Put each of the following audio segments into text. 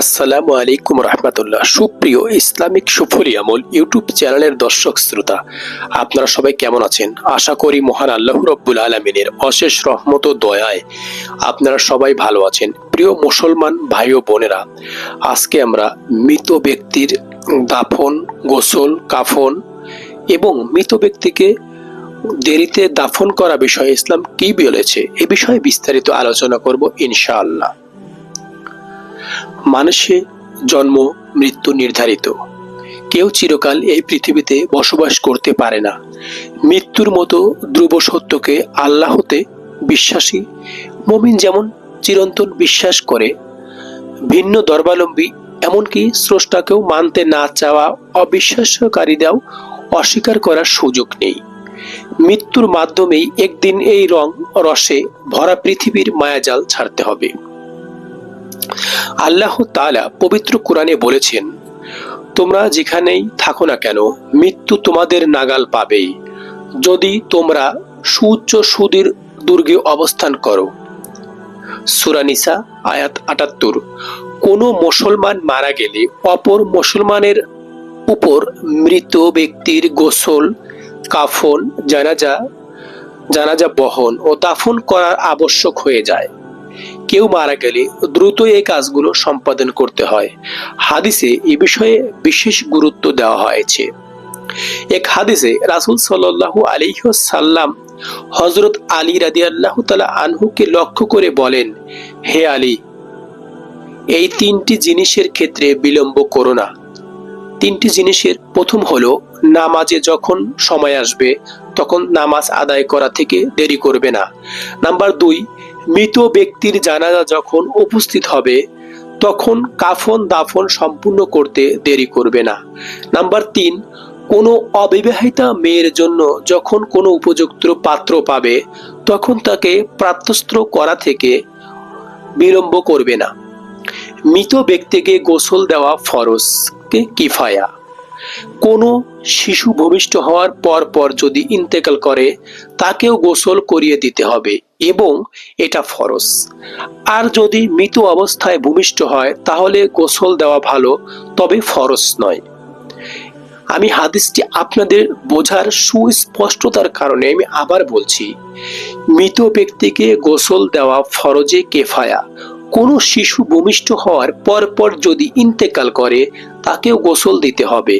আসসালামু আলাইকুম রহমতুল্লাহ। সুপ্রিয় ইসলামিক সফরি আমল ইউটিউব চ্যানেলের দর্শক শ্রোতা, আপনারা সবাই কেমন আছেন? আশা করি মহান আল্লাহ রব্বুল আলমিনের অশেষ রহমত ও দয়ায় আপনারা সবাই ভালো আছেন। প্রিয় মুসলমান ভাই ও বোনেরা, আজকে আমরা মৃত ব্যক্তির দাফন, গোসল, কাফন এবং মৃত ব্যক্তিকে দেরিতে দাফন করা বিষয়ে ইসলাম কি বলেছে, এ বিষয়ে বিস্তারিত আলোচনা করব ইনশাআল্লাহ। মানুষের জন্ম, মৃত্যু নির্ধারিত। কেউ চিরকাল এই পৃথিবীতে বসবাস করতে পারে না। মৃত্যুর মতো ধ্রুব সত্যকে আল্লাহতে বিশ্বাসী মমিন যেমন চিরন্তন বিশ্বাস করে, ভিন্ন ধর্মাবলম্বী এমনকি স্রষ্টাকেও মানতে না চাওয়া অবিশ্বাসকারীরাও অস্বীকার করার সুযোগ নেই। মৃত্যুর মাধ্যমেই একদিন এই রং, রসে ভরা পৃথিবীর মায়াজাল ছাড়তে হবে। আল্লাহ তালা পবিত্র কোরআনে বলেছেন, তোমরা যেখানেই থাকো না কেন, মৃত্যু তোমাদের নাগাল পাবেই। যদি তোমরা সুউচ্চ সুদীর দুর্গে অবস্থান করো। সুরানিসা আয়াত আটাত্তর, কোনো মুসলমান মারা গেলে অপর মুসলমানের উপর মৃত ব্যক্তির গোসল, কাফন, জানাজা জানাজা বহন ও দাফন করার আবশ্যক হয়ে যায়। কেউ মারা গেলে দ্রুত এই কাজগুলো সম্পাদন করতে হয়। হাদিসে এ বিষয়ে বিশেষ গুরুত্ব দেওয়া হয়েছে। এক হাদিসে রাসুল সাল্লাহ সাল্লাম হজরত আলী রাদি আল্লাহ তালা আনহুকে লক্ষ্য করে বলেন, হে আলী, এই তিনটি জিনিসের ক্ষেত্রে বিলম্ব করো না। তিনটি জিনিসের প্রথম হলো, নামাজে যখন সময় আসবে, তখন নামাজ আদায় করা থেকে দেরি করবে না। নাম্বার দুই মৃত ব্যক্তির জানাজা যখন উপস্থিত হবে, তখন কাফন দাফন সম্পূর্ণ করতে দেরি করবে না। নাম্বার তিন, কোনো অবিবাহিতা মেয়ের জন্য যখন কোনো উপযুক্ত পাত্র পাবে, তখন তাকে প্রাপ্তস্ত্র করা থেকে বিলম্ব করবে না। মৃত ব্যক্তিকে গোসল দেওয়া ফরজকে কিফায়া। কোনো শিশু ভূমিষ্ঠ হওয়ার পর পর যদি ইন্তেকাল করে, তাকেও গোসল করিয়ে দিতে হবে এবং এটা ফরজ। আর যদি মৃত অবস্থায় ভূমিষ্ঠ হয়, তাহলে গোসল দেওয়া ভালো, তবে ফরজ নয়। আমি হাদিসটি আপনাদের বোঝার সুস্পষ্টতার কারণে আমি আবার বলছি, মৃত ব্যক্তিকে গোসল দেওয়া ফরজে কেফায়া কোনো শিশু ভূমিষ্ঠ হওয়ার পর পর যদি ইন্তেকাল করে, তাকেও গোসল দিতে হবে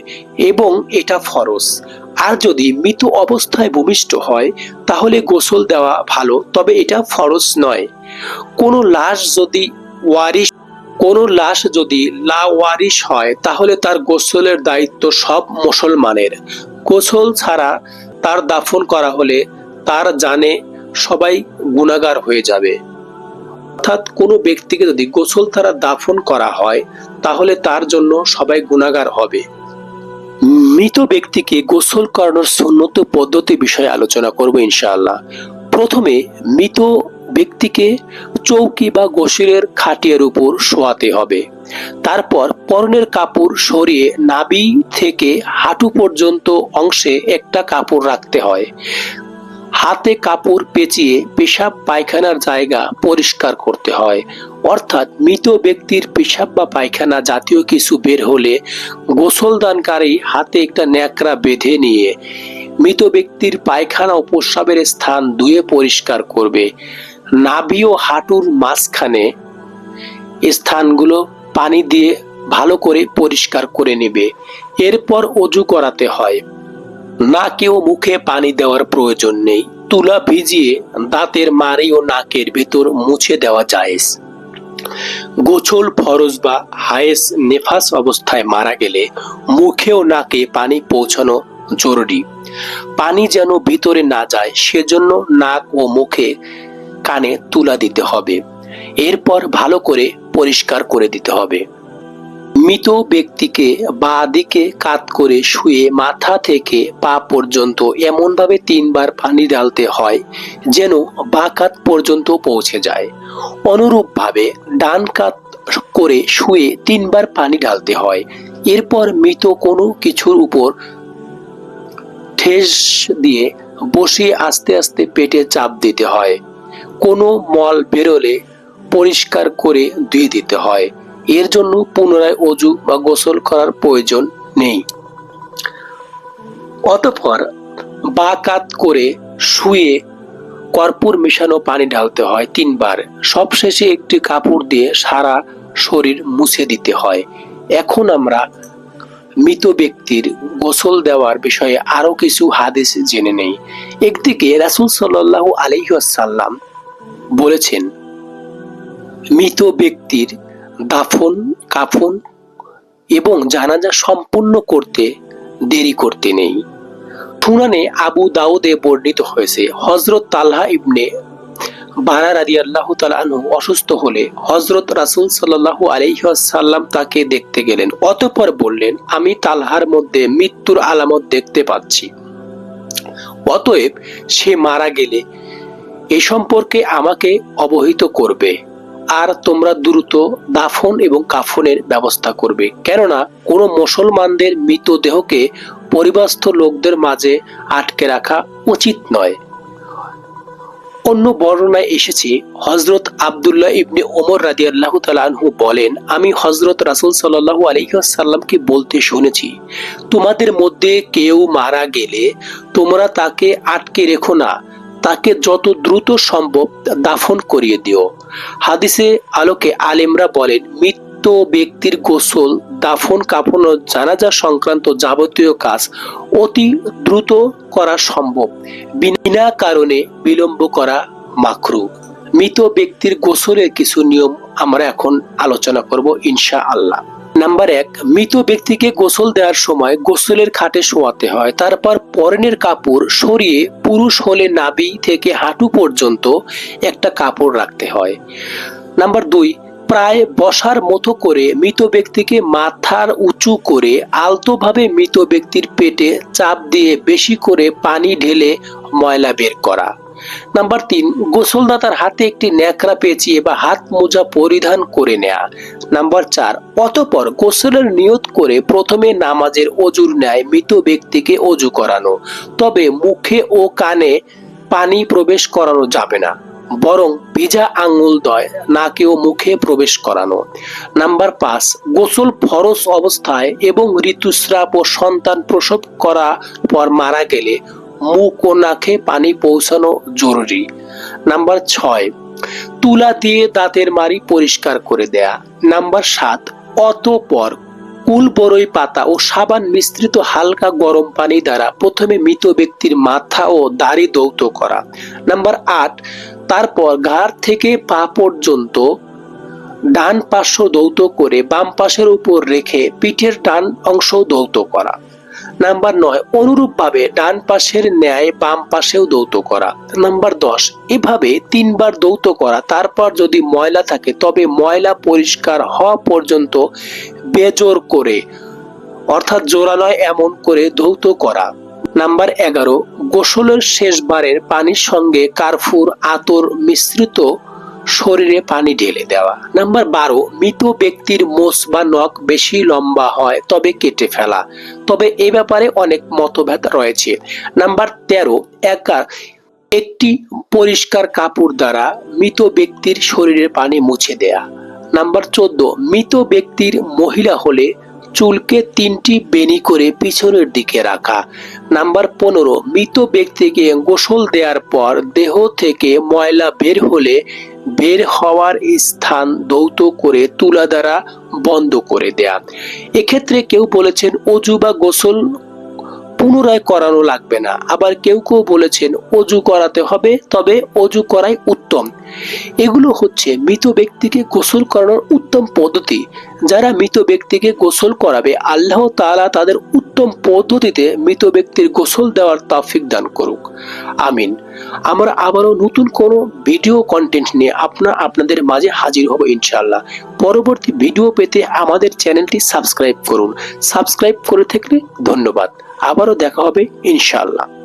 এবং এটা ফরজ। আর যদি মৃত অবস্থায় ভূমিষ্ঠ হয়, তাহলে গোসল দেওয়া ভালো, তবে এটা ফরজ নয়। কোনো লাশ যদি ওয়ারিশ কোনো লাশ যদি লা ওয়ারিশ হয়, তাহলে তার গোসলের দায়িত্ব সব মুসলমানের। গোসল ছাড়া তার দাফন করা হলে তার জানে সবাই গুণাগার হয়ে যাবে। অর্থাৎ কোনো ব্যক্তিকে যদি গোসল ছাড়া দাফন করা হয়, তাহলে তার জন্য সবাই গুণাগার হবে। মৃত ব্যক্তিকে গোসল করানোর সন্ন্যত পদ্ধতি বিষয়ে আলোচনা করব ইনশাআল্লাহ। প্রথমে মৃত ব্যক্তিকে চৌকি বা গোসলের খাটিয়ার উপর শোয়াতে হবে। তারপর পরনের কাপড় সরিয়ে নাবি থেকে হাঁটু পর্যন্ত অংশে একটা কাপড় রাখতে হয়। হাতে কাপড় পেঁচিয়ে পেশাব পায়খানার জায়গা পরিষ্কার করতে হয়। অর্থাৎ মৃত ব্যক্তির পেশাব বা পায়খানা জাতীয় কিছু বের হলে গোসলদানকারী হাতে একটা ন্যাকড়া বেঁধে নিয়ে মৃত ব্যক্তির পায়খানা ও প্রস্রাবের স্থান ধুয়ে পরিষ্কার করবে। নাভি ও হাঁটুর মাঝখানে স্থানগুলো পানি দিয়ে ভালো করে পরিষ্কার করে নেবে। এরপর অজু করাতে হয়। নাকেও মুখে পানি দেওয়ার প্রয়োজন নেই। তুলা ভিজিয়ে দাঁতের মারি ও নাকের ভেতর মুছে দেওয়া যায় গোছল ফরজ বা হায়েস নেফাস অবস্থায় মারা গেলে মুখে ও নাকে পানি পৌঁছানো জরুরি। পানি যেন ভিতরে না যায়, সেজন্য নাক ও মুখে কানে তুলা দিতে হবে। এরপর ভালো করে পরিষ্কার করে দিতে হবে। মৃত ব্যক্তিকে বা দিকে কাত করে শুয়ে মাথা থেকে পা পর্যন্ত এমনভাবে তিনবার পানি ঢালতে হয় যেন বা কাত পর্যন্ত পৌঁছে যায়। অনুরূপভাবে ডান কাত করে শুয়ে তিনবার পানি ঢালতে হয়। এরপর মৃত কোনো কিছুর উপর ঠেস দিয়ে বসিয়ে আস্তে আস্তে পেটে চাপ দিতে হয়। কোনো মল বেরোলে পরিষ্কার করে ধুয়ে দিতে হয়। এর জন্য পুনরায় অজু বা গোসল করার প্রয়োজন নেই। অতঃপর বা কাত করে শুয়ে কর্পূর মেশানো পানি ঢালতে হয় তিনবার। সবশেষে একটি কাপড় দিয়ে সারা শরীর মুছে দিতে হয়। এখন আমরা মৃত ব্যক্তির গোসল দেওয়ার বিষয়ে আরও কিছু হাদিস জেনে নেই। একদিকে রাসূল সাল্লাল্লাহু আলাইহি ওয়াসাল্লাম বলেছেন, মৃত ব্যক্তির দাফন, কাফন এবং জানাজা সম্পূর্ণ করতে দেরি করতে নেই। সুনানে আবু দাউদে বর্ণিত হয়েছে হজরত তালহা ইবনে বারা রাদি আল্লাহ আনহু অসুস্থ হলে হজরত রাসুল সাল্লাহু আলহ্লাম তাকে দেখতে গেলেন, অতপর বললেন, আমি তালহার মধ্যে মৃত্যুর আলামত দেখতে পাচ্ছি। অতএব সে মারা গেলে এ সম্পর্কে আমাকে অবহিত করবে। আর তোমরা দ্রুত দাফন এবং কাফনের ব্যবস্থা করবে। কেননা, কোনো মুসলমানদের মৃতদেহকে পরিবাস্থ লোকদের মাঝে আটকে রাখা উচিত নয়। অন্য বর্ণনায় এসেছে হজরত আবদুল্লাহ ইবনে ওমর রাজি আল্লাহ তালহু বলেন, আমি হজরত রাসুল সাল্লাহু আলহিহাসাল্লামকে বলতে শুনেছি, তোমাদের মধ্যে কেউ মারা গেলে তোমরা তাকে আটকে রেখো না। তাকে যত দ্রুত সম্ভব দাফন করিয়ে দিও। হাদিসে আলোকে আলেমরা বলেন, মৃত ব্যক্তির গোসল, দাফন কাফন ও জানাজা সংক্রান্ত যাবতীয় কাজ অতি দ্রুত করা সম্ভব। বিনা কারণে বিলম্ব করা মাকরু। মৃত ব্যক্তির গোসলের কিছু নিয়ম আমরা এখন আলোচনা করব ইনশা আল্লাহ নাম্বার এক, মৃত ব্যক্তিকে গোসল দেওয়ার সময় গোসলের খাটে শোয়াতে হয়। তারপর পরনের কাপড় সরিয়ে পুরুষ হলে নাবি থেকে হাঁটু পর্যন্ত একটা কাপড় রাখতে হয়। নাম্বার দুই, প্রায় বসার মতো করে মৃত ব্যক্তিকে মাথার উঁচু করে আলতোভাবে মৃত ব্যক্তির পেটে চাপ দিয়ে বেশি করে পানি ঢেলে ময়লা বের করা। নাম্বার তিন, গোসলদাতার হাতে একটি ন্যাকড়া পেঁচিয়ে বা হাত মোজা পরিধান করে নেয়া। নাম্বার চার, অতপর গোসলের নিয়ত করে প্রথমে নামাজের অজুর ন্যায় মৃত ব্যক্তিকে অজু করানো। তবে মুখে ও কানে পানি প্রবেশ করানো যাবে না, বরং ভিজা আঙ্গুল দয় নাকেও মুখে প্রবেশ করানো। নাম্বার পাঁচ, গোসল ফরস অবস্থায় এবং ঋতুস্রাব ও সন্তান প্রসব করা পর মারা গেলে মুখ ও নাকে পানি পৌঁছানো জরুরি। নাম্বার ছয়, তুলা দিয়ে দাঁতের মারি পরিষ্কার করে দেয়া। নাম্বার সাত, অতপর কুল বরই পাতা ও সাবান মিশ্রিত হালকা গরম পানি দ্বারা প্রথমে মৃত ব্যক্তির মাথা ও দাড়ি দৌত করা। নাম্বার আট, তারপর ঘাড় থেকে পা পর্যন্ত ডান পার্শ্ব দৌত করে বাম পাশের উপর রেখে পিঠের ডান অংশ দৌত করা। নাম্বার নয়, অনুরূপভাবে ডান পাশের ন্যায় বাম পাশেও দৌত করা। নাম্বার দশ, এভাবে তিনবার দৌত করা। তারপর যদি ময়লা থাকে, তবে ময়লা পরিষ্কার হওয়া পর্যন্ত বেজোর করে, অর্থাৎ জোড়া নয় এমন করে ধৌত করা। নাম্বার এগারো, গোসলের শেষবারের পানির সঙ্গে কার্ফুর, আতর মিশ্রিত শরীরে পানি ঢেলে দেওয়া। নাম্বার বারো, মৃত ব্যক্তির মোষ বা নখ বেশি লম্বা হয়, তবে কেটে ফেলা। তবে এ ব্যাপারে অনেক মতভেদ রয়েছে। নাম্বার তেরো, একা একটি পরিষ্কার কাপড় দ্বারা মৃত ব্যক্তির শরীরের পানি মুছে দেয়া। নাম্বার চোদ্দ, মৃত ব্যক্তির মহিলা হলে চুলকে তিনটি বেনি করে পিছনের দিকে রাখা। নাম্বার পনেরো, মৃত ব্যক্তিকে গোসল দেওয়ার পর দেহ থেকে ময়লা বের হলে বের হওয়ার স্থান দৌত করে তুলা দ্বারা বন্ধ করে দেয়া। এক্ষেত্রে কেউ বলেছেন, অজু বা গোসল পুনরায় করানো লাগবে না। আবার কেউ কেউ বলেছেন, অজু করাতে হবে, তবে অজু করাই উত্তম। এগুলো হচ্ছে মৃত ব্যক্তিকে গোসল করানোর উত্তম পদ্ধতি। যারা মৃত ব্যক্তিকে গোসল করাবে, আল্লাহ তাআলা তাদের উত্তম পদ্ধতিতে মৃত ব্যক্তির গোসল দেওয়ার তাফিক দান করুক। আমিন। আমরা আবারও নতুন কোনো ভিডিও কন্টেন্ট নিয়ে আপনার আপনাদের মাঝে হাজির হব ইনশাল্লাহ পরবর্তী ভিডিও পেতে আমাদের চ্যানেলটি সাবস্ক্রাইব করুন। সাবস্ক্রাইব করে থাকলে ধন্যবাদ। আবারও দেখা হবে ইনশাআল্লাহ।